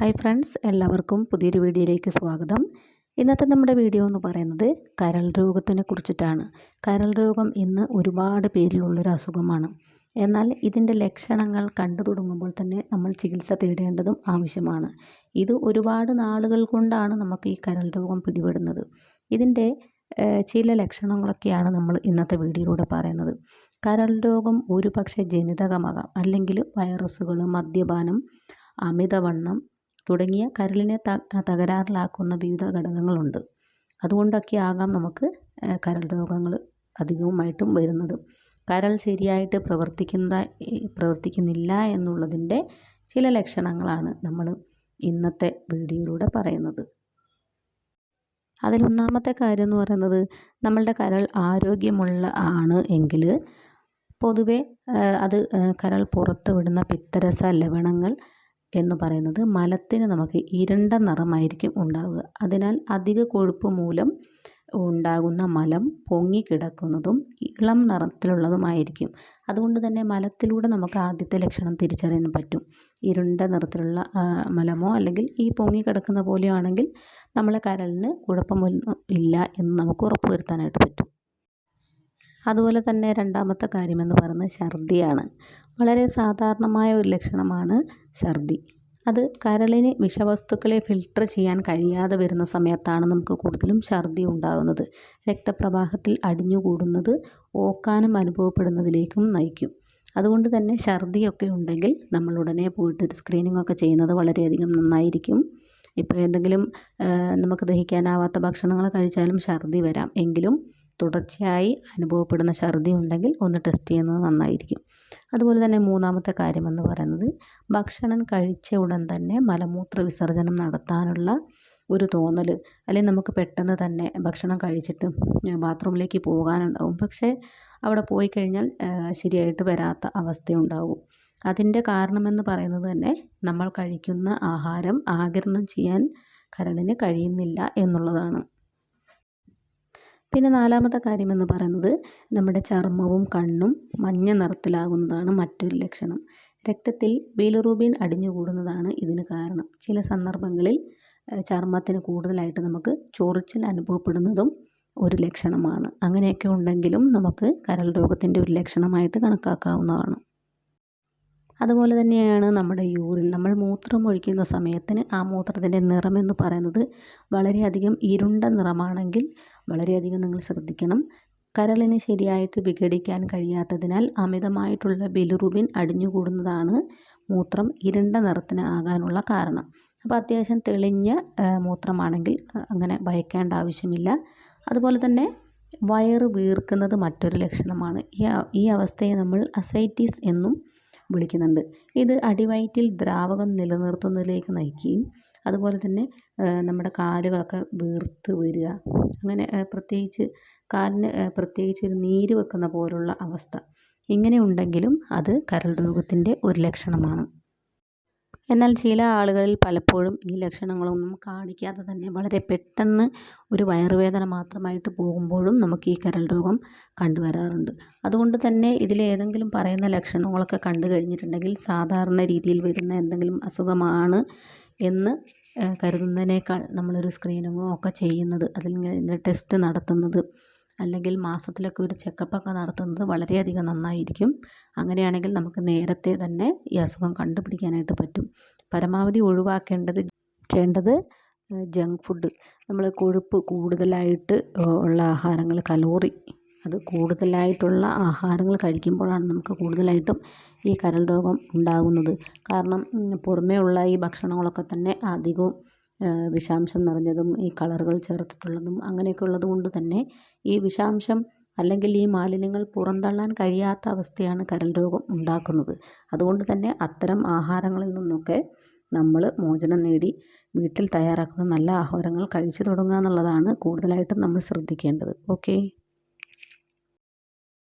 Hi friends എല്ലാവർക്കും പുതിയൊരു വീഡിയോയിലേക്ക് സ്വാഗതം. ഇന്നത്തെ നമ്മുടെ വീഡിയോ എന്ന് പറയുന്നത് കരൾ രോഗത്തിനെ കുറിച്ചിട്ടാണ്. കരൾ രോഗം ഇന്ന് ഒരുപാട് പേരിലുള്ളൊരു അസുഖമാണ്. എന്നാൽ ഇതിന്റെ ലക്ഷണങ്ങൾ കണ്ടു തുടങ്ങുമ്പോൾ തന്നെ നമ്മൾ ചികിത്സ തേടേണ്ടതും ആവശ്യമാണ്. ഇത് ഒരുപാട് നാളുകൾ കൊണ്ടാണ് നമുക്ക് ഈ കരൾ രോഗം പിടിപെടുന്നത്. ഇതിന്റെ ചില ലക്ഷണങ്ങളൊക്കെയാണ് നമ്മൾ ഇന്നത്തെ വീഡിയോയിലൂടെ പറയുന്നത്. കരൾ രോഗം ഒരുപക്ഷെ ജനിതകമാകാം. അല്ലെങ്കിൽ വൈറസുകൾ മദ്യപാനം അമിതവണ്ണം തുടങ്ങിയ കരളിനെ തകരാറിലാക്കുന്ന വിവിധ ഘടകങ്ങളുണ്ട്. അതുകൊണ്ടൊക്കെ ആകാം നമുക്ക് കരൾ രോഗങ്ങൾ അധികവുമായിട്ടും വരുന്നത്. കരൾ ശരിയായിട്ട് പ്രവർത്തിക്കുന്ന പ്രവർത്തിക്കുന്നില്ല എന്നുള്ളതിന്റെ ചില ലക്ഷണങ്ങളാണ് നമ്മൾ ഇന്നത്തെ വീഡിയോയിലൂടെ പറയുന്നത്. അതിലൊന്നാമത്തെ കാര്യം എന്ന് പറയുന്നത് നമ്മളുടെ കരൾ ആരോഗ്യമുള്ള ആണ് എങ്കിൽ പൊതുവെ അത് കരൾ പുറത്ത് വിടുന്ന പിത്തരസ ലവണങ്ങൾ എന്ന് പറയുന്നത് മലത്തിന് നമുക്ക് ഇരണ്ട നിറമായിരിക്കും ഉണ്ടാവുക. അതിനാൽ അധിക കൊഴുപ്പ് മൂലം ഉണ്ടാകുന്ന മലം പൊങ്ങിക്കിടക്കുന്നതും ഇളം നിറത്തിലുള്ളതുമായിരിക്കും. അതുകൊണ്ട് തന്നെ മലത്തിലൂടെ നമുക്ക് ആദ്യത്തെ ലക്ഷണം തിരിച്ചറിയാൻ പറ്റും. ഇരുണ്ട നിറത്തിലുള്ള മലമോ അല്ലെങ്കിൽ ഈ പൊങ്ങിക്കിടക്കുന്ന പോലെയോ ആണെങ്കിൽ നമ്മളെ കരളിന് കുഴപ്പമൊന്നും ഇല്ല എന്ന് നമുക്ക് ഉറപ്പുവരുത്താനായിട്ട് പറ്റും. അതുപോലെ തന്നെ രണ്ടാമത്തെ കാര്യമെന്ന് പറയുന്നത് ഛർദിയാണ്. വളരെ സാധാരണമായ ഒരു ലക്ഷണമാണ് ഛർദി. അത് കരളിന് വിഷവസ്തുക്കളെ ഫിൽട്ടർ ചെയ്യാൻ കഴിയാതെ വരുന്ന സമയത്താണ് നമുക്ക് കൂടുതലും ഛർദി ഉണ്ടാകുന്നത്. രക്തപ്രവാഹത്തിൽ അടിഞ്ഞുകൂടുന്നത് ഓക്കാനം അനുഭവപ്പെടുന്നതിലേക്കും നയിക്കും. അതുകൊണ്ട് തന്നെ ഛർദിയൊക്കെ ഉണ്ടെങ്കിൽ നമ്മൾ ഉടനെ പോയിട്ട് ഒരു സ്ക്രീനിങ് ഒക്കെ ചെയ്യുന്നത് വളരെയധികം നന്നായിരിക്കും. ഇപ്പോൾ എന്തെങ്കിലും നമുക്ക് ദഹിക്കാനാവാത്ത ഭക്ഷണങ്ങൾ കഴിച്ചാലും ഛർദി വരാം. എങ്കിലും തുടർച്ചയായി അനുഭവപ്പെടുന്ന ഛർദി ഉണ്ടെങ്കിൽ ഒന്ന് ടെസ്റ്റ് ചെയ്യുന്നത് നന്നായിരിക്കും. അതുപോലെ തന്നെ മൂന്നാമത്തെ കാര്യമെന്ന് പറയുന്നത് ഭക്ഷണം കഴിച്ച ഉടൻ തന്നെ മലമൂത്ര വിസർജനം നടത്താനുള്ള ഒരു തോന്നൽ അല്ലെങ്കിൽ നമുക്ക് പെട്ടെന്ന് തന്നെ ഭക്ഷണം കഴിച്ചിട്ട് ബാത്റൂമിലേക്ക് പോകാനുണ്ടാവും. പക്ഷേ അവിടെ പോയി കഴിഞ്ഞാൽ ശരിയായിട്ട് വരാത്ത അവസ്ഥയുണ്ടാവും. അതിന്റെ കാരണമെന്ന് പറയുന്നത് തന്നെ നമ്മൾ കഴിക്കുന്ന ആഹാരം ആഗിരണം ചെയ്യാൻ കരളിന് കഴിയുന്നില്ല എന്നുള്ളതാണ്. പിന്നെ നാലാമത്തെ കാര്യമെന്ന് പറയുന്നത് നമ്മുടെ ചർമ്മവും കണ്ണും മഞ്ഞ നിറത്തിലാകുന്നതാണ് മറ്റൊരു ലക്ഷണം. രക്തത്തിൽ ബിലിറൂബിൻ അടിഞ്ഞുകൂടുന്നതാണ് ഇതിന് കാരണം. ചില സന്ദർഭങ്ങളിൽ ചർമ്മത്തിന് കൂടുതലായിട്ട് നമുക്ക് ചൊറിച്ചിൽ അനുഭവപ്പെടുന്നതും ഒരു ലക്ഷണമാണ്. അങ്ങനെയൊക്കെ ഉണ്ടെങ്കിലും നമുക്ക് കരൾ രോഗത്തിന്റെ ഒരു ലക്ഷണമായിട്ട് കണക്കാക്കാവുന്നതാണ്. അതുപോലെ തന്നെയാണ് നമ്മുടെ യൂറിൻ. നമ്മൾ മൂത്രം ഒഴിക്കുന്ന സമയത്തിന് ആ മൂത്രത്തിന്റെ നിറമെന്ന് പറയുന്നത് വളരെയധികം ഇരുണ്ട നിറമാണെങ്കിൽ വളരെയധികം നിങ്ങൾ ശ്രദ്ധിക്കണം. കരളിന് ശരിയായിട്ട് വിഘടിക്കാൻ കഴിയാത്തതിനാൽ അമിതമായിട്ടുള്ള ബിലിറുബിൻ അടിഞ്ഞുകൂടുന്നതാണ് മൂത്രം ഇരുണ്ട നിറത്തിന് ആകാനുള്ള കാരണം. അപ്പോൾ അത്യാവശ്യം തെളിഞ്ഞ മൂത്രമാണെങ്കിൽ അങ്ങനെ ഭയക്കേണ്ട ആവശ്യമില്ല. അതുപോലെ തന്നെ വയറ് വീർക്കുന്നത് മറ്റൊരു ലക്ഷണമാണ്. ഈ ഈ അവസ്ഥയെ നമ്മൾ അസൈറ്റിസ് എന്നും വിളിക്കുന്നുണ്ട്. ഇത് അടിവയറ്റിൽ ദ്രാവകം നിലനിർത്തുന്നതിലേക്ക് നയിക്കുകയും അതുപോലെ തന്നെ നമ്മുടെ കാലുകളൊക്കെ വീർത്ത് വരിക. അങ്ങനെ പ്രത്യേകിച്ച് കാലിന് പ്രത്യേകിച്ച് ഒരു നീര് വെക്കുന്ന പോലുള്ള അവസ്ഥ. ഇങ്ങനെ ഉണ്ടെങ്കിലും അത് കരൾ രോഗത്തിന്റെ ഒരു ലക്ഷണമാണ്. എന്നാൽ ചില ആളുകളിൽ പലപ്പോഴും ഈ ലക്ഷണങ്ങളൊന്നും കാണിക്കാതെ തന്നെ വളരെ പെട്ടെന്ന് ഒരു വയറുവേദന മാത്രമായിട്ട് പോകുമ്പോഴും നമുക്ക് ഈ കരൾ രോഗം കണ്ടുവരാറുണ്ട്. അതുകൊണ്ട് തന്നെ ഇതിലേതെങ്കിലും പറയുന്ന ലക്ഷണങ്ങളൊക്കെ കണ്ടു കഴിഞ്ഞിട്ടുണ്ടെങ്കിൽ സാധാരണ രീതിയിൽ വരുന്ന എന്തെങ്കിലും അസുഖമാണ് എന്ന് കരുതുന്നതിനേക്കാൾ നമ്മളൊരു സ്ക്രീനിങ്ങോ ഒക്കെ ചെയ്യുന്നത് അതിന്റെ ടെസ്റ്റ് നടത്തുന്നത് അല്ലെങ്കിൽ മാസത്തിലൊക്കെ ഒരു ചെക്കപ്പൊക്കെ നടത്തുന്നത് വളരെയധികം നന്നായിരിക്കും. അങ്ങനെയാണെങ്കിൽ നമുക്ക് നേരത്തെ തന്നെ ഈ അസുഖം കണ്ടുപിടിക്കാനായിട്ട് പറ്റും. പരമാവധി ഒഴിവാക്കേണ്ടത് ചെയ്യേണ്ടത് ജങ്ക് ഫുഡ്. നമ്മൾ കൊഴുപ്പ് കൂടുതലായിട്ട് ഉള്ള ആഹാരങ്ങൾ കലോറി അത് കൂടുതലായിട്ടുള്ള ആഹാരങ്ങൾ കഴിക്കുമ്പോഴാണ് നമുക്ക് കൂടുതലായിട്ടും ഈ കരൾ രോഗം ഉണ്ടാകുന്നത്. കാരണം പുറമേ ഉള്ള ഈ ഭക്ഷണങ്ങളൊക്കെ തന്നെ അധികവും വിഷാംശം നിറഞ്ഞതും ഈ കളറുകൾ ചേർത്തിട്ടുള്ളതും അങ്ങനെയൊക്കെ ഉള്ളത് കൊണ്ട് തന്നെ ഈ വിഷാംശം അല്ലെങ്കിൽ ഈ മാലിന്യങ്ങൾ പുറന്തള്ളാൻ കഴിയാത്ത അവസ്ഥയാണ് കരൾ രോഗം ഉണ്ടാക്കുന്നത്. അതുകൊണ്ട് തന്നെ അത്തരം ആഹാരങ്ങളിൽ നിന്നൊക്കെ നമ്മൾ മോചനം നേടി വീട്ടിൽ തയ്യാറാക്കുന്ന നല്ല ആഹാരങ്ങൾ കഴിച്ചു തുടങ്ങുക എന്നുള്ളതാണ് കൂടുതലായിട്ടും നമ്മൾ ശ്രദ്ധിക്കേണ്ടത്. ഓക്കേ.